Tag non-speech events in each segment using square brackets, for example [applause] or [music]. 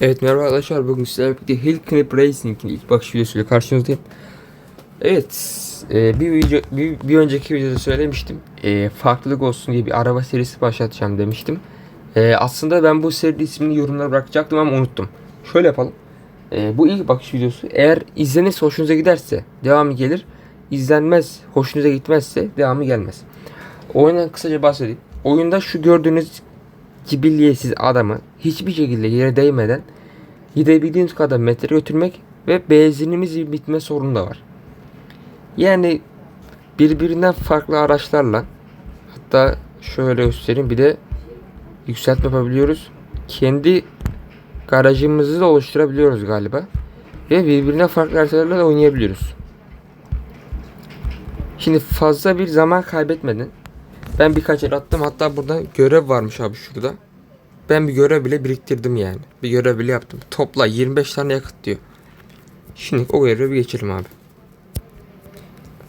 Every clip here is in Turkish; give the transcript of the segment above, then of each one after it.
Evet merhaba arkadaşlar bugün sizlerle birlikte Hill Clip Racing'in ilk bakış videosuyla karşınızdayım. Evet e, bir, video, bir, bir önceki videoda söylemiştim e, farklılık olsun diye bir araba serisi başlatacağım demiştim. E, aslında ben bu seri ismini yorumlara bırakacaktım ama unuttum. Şöyle yapalım. E, bu ilk bakış videosu eğer izlenirse hoşunuza giderse devamı gelir. İzlenmez hoşunuza gitmezse devamı gelmez. Oyundan kısaca bahsedeyim. Oyunda şu gördüğünüz cibilliyetsiz adamı hiçbir şekilde yere değmeden gidebildiğiniz kadar metre götürmek ve benzinimiz bitme sorunu da var. Yani birbirinden farklı araçlarla hatta şöyle göstereyim bir de yükseltme yapabiliyoruz. Kendi garajımızı da oluşturabiliyoruz galiba. Ve birbirine farklı haritalarla da oynayabiliyoruz. Şimdi fazla bir zaman kaybetmeden ben birkaç el attım. Hatta burada görev varmış abi şurada. Ben bir görev bile biriktirdim yani. Bir görev bile yaptım. Topla 25 tane yakıt diyor. Şimdi o görevi geçelim abi.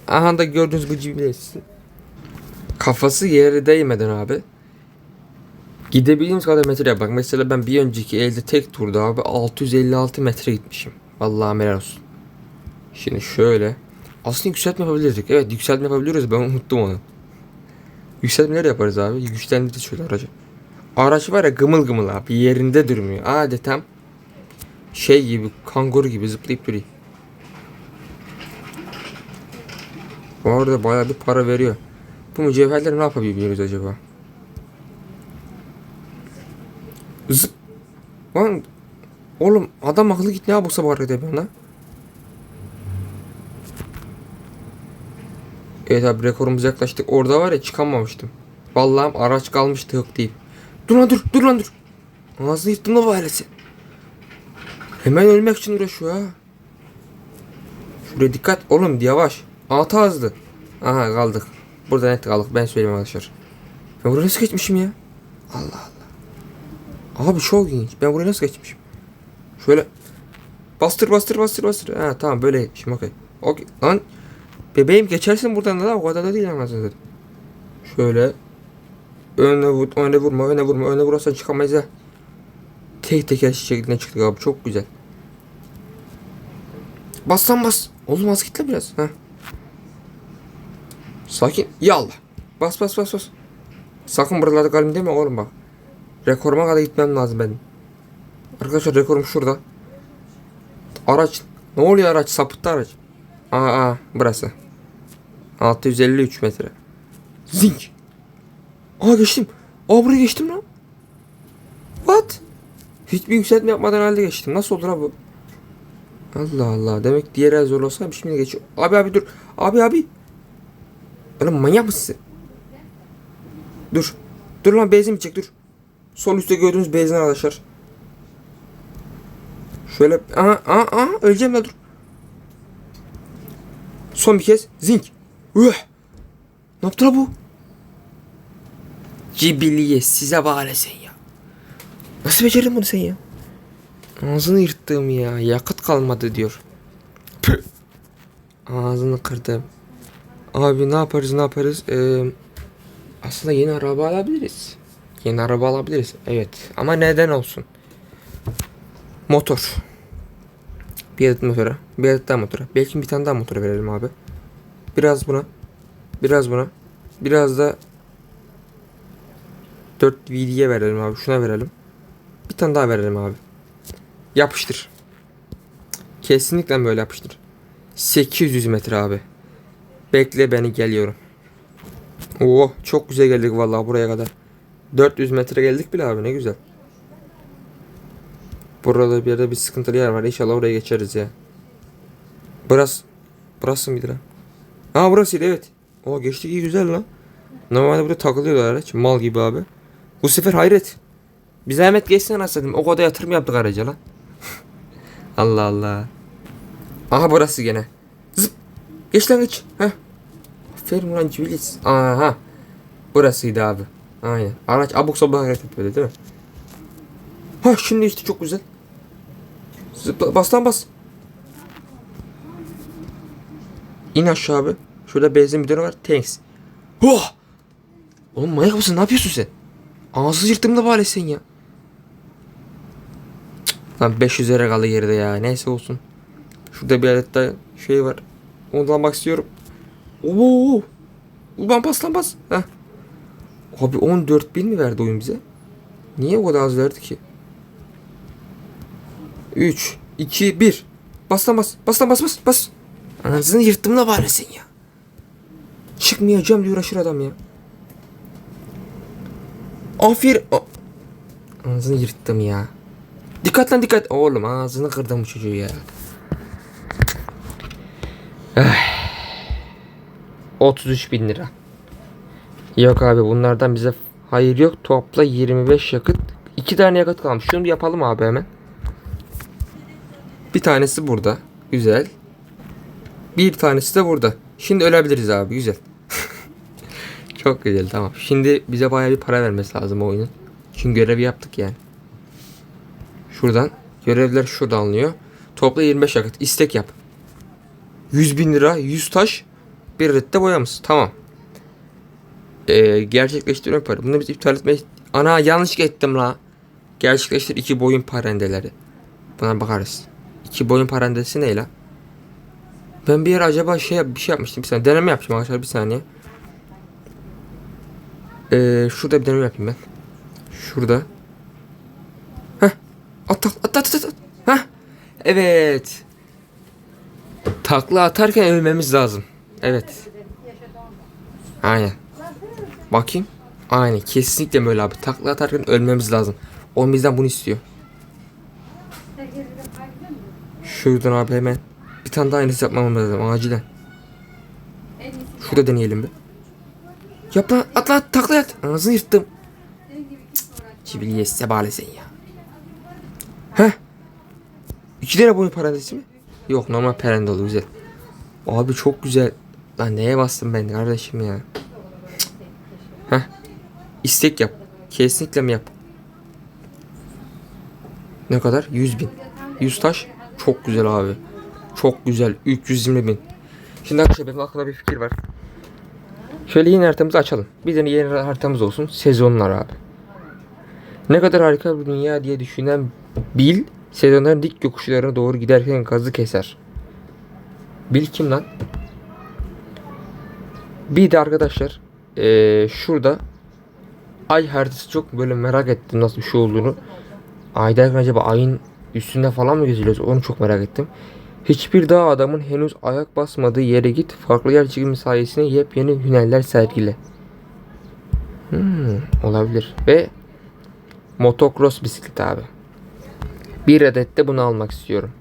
Aha da gördüğünüz bu GPS. Kafası yere değmeden abi. Gidebildiğimiz kadar metre yap. Bak mesela ben bir önceki elde tek turda abi 656 metre gitmişim. Vallahi helal olsun. Şimdi şöyle. Aslında yükseltme yapabilirdik. Evet yükseltme yapabiliyoruz. Ben unuttum onu. Yükseltmeler yaparız abi. Güçlendiririz şöyle aracı. Araç var ya gımıl gımıl abi. Yerinde durmuyor. Adeta şey gibi kanguru gibi zıplayıp duruyor. Bu arada bayağı bir para veriyor. Bu mücevherleri ne yapabiliyoruz acaba? Zıp. Lan oğlum adam akıllı git ne yapırsa bu arada bana. Evet abi rekorumuza yaklaştık. Orada var ya çıkamamıştım. Vallahi araç kalmıştı yok deyip. Dur lan dur dur lan dur. Ağzını yırttım da bu. Hemen ölmek için uğraşıyor ha. Şuraya dikkat oğlum yavaş. Altı azdı. Aha kaldık. Burada net kaldık ben söyleyeyim arkadaşlar. Ben buraya nasıl geçmişim ya? Allah Allah. Abi çok ilginç. Ben buraya nasıl geçmişim? Şöyle bastır bastır bastır bastır. Ha tamam böyle şimdi okey. Okey lan Bebeğim geçersin buradan da o kadar da değil anasını satayım. Şöyle öne vur, öne vurma, öne vurma, öne vurarsan çıkamayız ha. Tek teker şekline çıktık abi çok güzel. Bas lan bas. Oğlum az gitle biraz. ha. Sakin. Ya Allah. Bas bas bas bas. Sakın buralarda kalayım deme oğlum bak. Rekoruma kadar gitmem lazım benim. Arkadaşlar rekorum şurada. Araç. Ne oluyor araç? Sapıttı araç. Aa, aa burası. 653 metre. Zink. Aa geçtim. Aa buraya geçtim lan. What? Hiçbir yükseltme yapmadan halde geçtim. Nasıl olur ha bu? Allah Allah. Demek diğer el zorlasam şimdi geçiyor. Abi abi dur. Abi abi. Oğlum manyak mısın? Dur. Dur lan benzin bitecek dur. Sol üstte gördüğünüz benzin arkadaşlar. Şöyle. Aha aha aha. Öleceğim la dur. Son bir kez. Zink. Üh. Ne yaptı la bu? Cibiliye size bari sen ya. Nasıl becerdin bunu sen ya? Ağzını yırttım ya. Yakıt kalmadı diyor. Püh. Ağzını kırdım. Abi ne yaparız ne yaparız? Ee, aslında yeni araba alabiliriz. Yeni araba alabiliriz. Evet. Ama neden olsun? Motor. Bir adet motora. Bir adet daha motora. Belki bir tane daha motora verelim abi. Biraz buna. Biraz buna. Biraz da 4 VD'ye verelim abi. Şuna verelim. Bir tane daha verelim abi. Yapıştır. Kesinlikle böyle yapıştır. 800 metre abi. Bekle beni geliyorum. Oo çok güzel geldik vallahi buraya kadar. 400 metre geldik bile abi ne güzel. Burada bir yerde bir sıkıntılı yer var. İnşallah oraya geçeriz ya. Burası. Burası mıydı lan? Ha burasıydı evet. O geçtik iyi güzel lan. Normalde burada takılıyordu araç. Mal gibi abi. Bu sefer hayret. Bir zahmet geçsin anasını. O kadar yatırım yaptık araca lan. [laughs] Allah Allah. Aha burası gene. Zıp. Geç lan geç. Heh. Aferin lan cibilis. Aha. Burasıydı abi. Aynen. Araç abuk sabuk hareket yapıyordu değil mi? Ha şimdi işte çok güzel. Zıpla bas lan bas. İn aşağı abi. Şurada benzin bidonu var. Thanks. Oh! Oğlum manyak mısın? Ne yapıyorsun sen? Ağzı yırttım da bari sen ya. Cık. Lan 500 lira kaldı geride ya. Neyse olsun. Şurada bir adet daha şey var. Onu da almak istiyorum. Oo. Ulan bas lan bas. Heh. Abi 14 bin mi verdi oyun bize? Niye o kadar az verdi ki? 3, 2, 1. Bas lan bas. Bas lan bas bas bas. Anasını yırttım da bari sen ya. Çıkmayacağım diye uğraşır adam ya. Aferin. A- Ağzını yırttım ya. Dikkat lan dikkat. Oğlum ağzını kırdım bu çocuğu ya. Eh. 33 bin lira. Yok abi bunlardan bize hayır yok. Topla 25 yakıt. 2 tane yakıt kalmış. Şunu yapalım abi hemen. Bir tanesi burada. Güzel. Bir tanesi de burada. Şimdi ölebiliriz abi. Güzel. [laughs] Çok güzel tamam. Şimdi bize bayağı bir para vermesi lazım oyunun. Çünkü görevi yaptık yani. Şuradan. Görevler şuradan alınıyor. Topla 25 yakıt. İstek yap. 100 bin lira, 100 taş, bir redde boyamız. Tamam. Ee, gerçekleştirme para. Bunu biz iptal etmeyi... Ana yanlış ettim la. Gerçekleştir iki boyun parendeleri. Buna bakarız. İki boyun parendesi ne la? Ben bir yer acaba şey bir şey yapmıştım bir saniye. Deneme yapacağım arkadaşlar bir saniye. Ee, şurada bir deneme yapayım ben. Şurada. Heh. At at at at at. Heh. Evet. Takla atarken ölmemiz lazım. Evet. Aynen. Bakayım. Aynen. Kesinlikle böyle abi. Takla atarken ölmemiz lazım. O bizden bunu istiyor. Şuradan abi hemen. Bir tane daha aynısı yapmamız lazım acilen. Şurada deneyelim bir. Yap lan at lan takla at. Ağzını yırttım. Çibiliye sebale sen ya. Heh. İki lira boyun parantezi mi? Yok normal perende oldu güzel. Abi çok güzel. Lan neye bastım ben kardeşim ya. Cık. Heh. İstek yap. Kesinlikle mi yap? Ne kadar? 100 bin. 100 taş. Çok güzel abi. Çok güzel. 320 bin. Şimdi arkadaşlar benim aklımda bir fikir var. Şöyle yeni haritamızı açalım. Bir tane yeni haritamız olsun. Sezonlar abi. Ne kadar harika bir dünya diye düşünen Bil sezonların dik yokuşlarına doğru giderken gazı keser. Bil kim lan? Bir de arkadaşlar eee, şurada ay haritası çok böyle merak ettim nasıl bir şey olduğunu. Aydayken acaba ayın üstünde falan mı geziliyoruz onu çok merak ettim. Hiçbir dağ adamın henüz ayak basmadığı yere git. Farklı yer çekimi sayesinde yepyeni hünerler sergile. Hmm, olabilir. Ve motocross bisiklet abi. Bir adet de bunu almak istiyorum.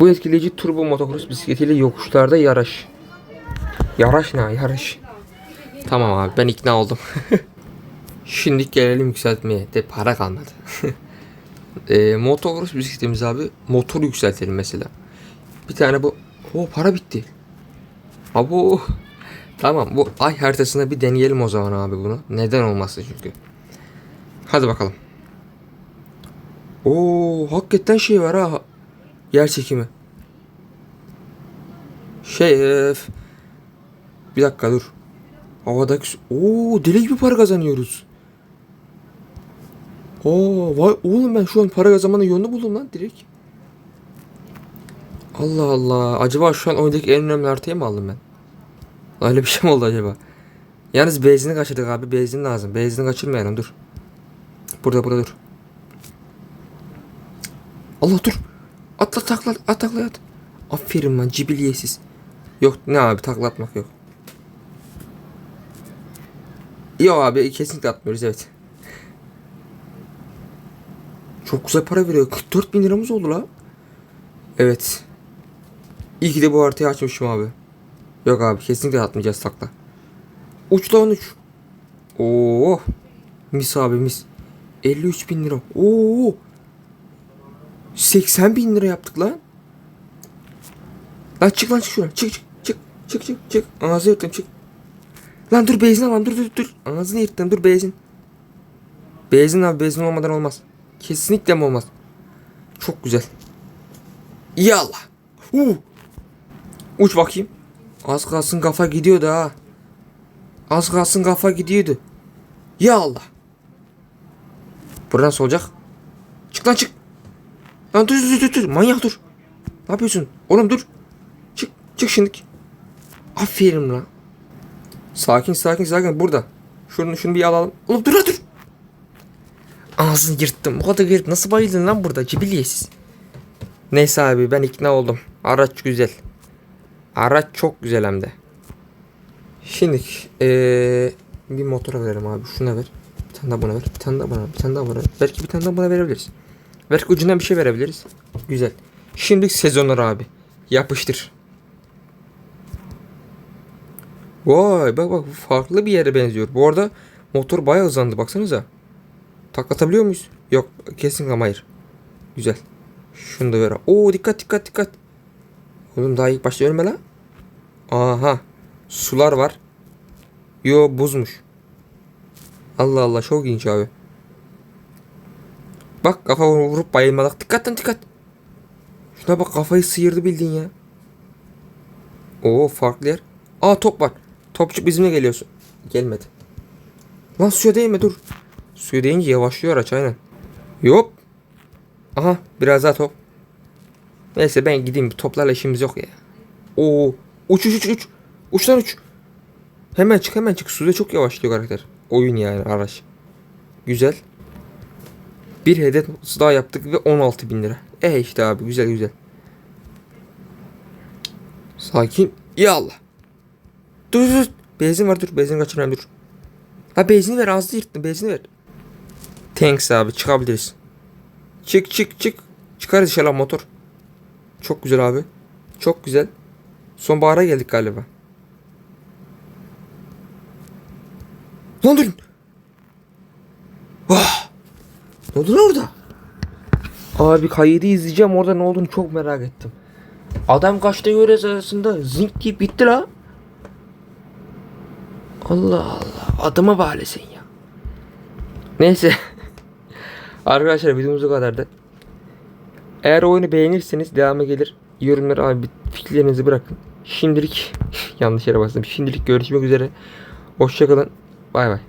Bu etkileyici turbo motocross bisikletiyle yokuşlarda yarış. Yarış ne? Yarış. Tamam abi ben ikna oldum. [laughs] Şimdi gelelim yükseltmeye. De para kalmadı. [laughs] e, motocross bisikletimiz abi motor yükseltelim mesela. Bir tane bu. O para bitti. Abo. Tamam bu ay haritasında bir deneyelim o zaman abi bunu. Neden olmasın çünkü. Hadi bakalım. Oo hakikaten şey var ha. Yer çekimi. Şey öf. Bir dakika dur. Havadaki Oo deli gibi para kazanıyoruz. Oo vay oğlum ben şu an para kazanmanın yolunu buldum lan direkt. Allah Allah. Acaba şu an oyundaki en önemli haritayı mı aldım ben? Öyle bir şey mi oldu acaba? Yalnız benzini kaçırdık abi. Benzin lazım. Benzini kaçırmayalım dur. Burada burada dur. Allah dur. Atla takla at takla at. Aferin lan cibiliyesiz. Yok ne abi takla atmak yok. Yok abi kesinlikle atmıyoruz evet. Çok güzel para veriyor. 44 bin liramız oldu la. Evet. İyi ki de bu haritayı açmışım abi. Yok abi kesinlikle atmayacağız takla. Uç lan uç. Oo. Mis abi mis. 53 bin lira. Oo. 80 bin lira yaptık lan. Lan çık lan çık şuradan. Çık çık çık çık çık çık. Ağzı yırttım çık. Lan dur benzin alalım dur dur dur. Ağzını yırttım dur benzin. Benzin abi benzin olmadan olmaz. Kesinlikle olmaz. Çok güzel. İyi Allah. Uh. Uç bakayım. Az kalsın kafa gidiyordu ha. Az kalsın kafa gidiyordu. Ya Allah. Buradan nasıl olacak? Çık lan çık. Lan dur dur dur dur. Manyak dur. Ne yapıyorsun? Oğlum dur. Çık. Çık şimdi. Aferin lan. Sakin sakin sakin burada. Şunu şunu bir alalım. Oğlum dur dur. Ağzını yırttım. O kadar yırt. Nasıl bayıldın lan burada? Cibiliyesiz. Neyse abi ben ikna oldum. Araç güzel. Araç çok güzel hem de. Şimdi eee bir motora verelim abi. Şuna ver. Bir tane daha buna ver. Bir tane daha buna ver. Bir tane daha buna ver. Belki bir tane daha buna verebiliriz. Belki ucundan bir şey verebiliriz. Güzel. Şimdi sezonlar abi. Yapıştır. Vay bak bak bu farklı bir yere benziyor. Bu arada motor bayağı hızlandı baksanıza. Taklatabiliyor muyuz? Yok kesin ama hayır. Güzel. Şunu da ver. Oo dikkat dikkat dikkat. Oğlum daha ilk başta ölme la. Aha. Sular var. Yo buzmuş. Allah Allah çok ilginç abi. Bak kafa vurup bayılmadık. Dikkat lan dikkat. Şuna bak kafayı sıyırdı bildiğin ya. Oo farklı yer. Aa top var. Topçu bizimle geliyorsun. Gelmedi. Lan suya değme dur. Suya değince yavaşlıyor araç aynen. Yok. Aha biraz daha top. Neyse ben gideyim. Toplarla işimiz yok ya. Oo uç uç uç uç. Uçtan uç. Hemen çık hemen çık. Suda çok yavaşlıyor karakter. Oyun yani araç. Güzel. Bir hedef daha yaptık ve 16 bin lira. E işte abi güzel güzel. Sakin. Ya Allah. Dur dur. Benzin var dur. Benzin kaçırmayayım dur. Ha benzini ver ağzını yırttın. Benzini ver. Thanks abi çıkabiliriz. Çık çık çık. Çıkarız inşallah motor. Çok güzel abi. Çok güzel. Sonbahara geldik galiba. Lan durun. Vah. Ne oldu lan orada? Abi kaydı izleyeceğim orada ne olduğunu çok merak ettim. Adam kaçta göre arasında zink deyip bitti la. Allah Allah. Adıma bağlı ya. Neyse. Arkadaşlar videomuz bu kadardı. Eğer oyunu beğenirseniz devamı gelir. Yorumlara abi fikirlerinizi bırakın. Şimdilik [laughs] yanlış yere bastım. Şimdilik görüşmek üzere. Hoşçakalın. Bay bay.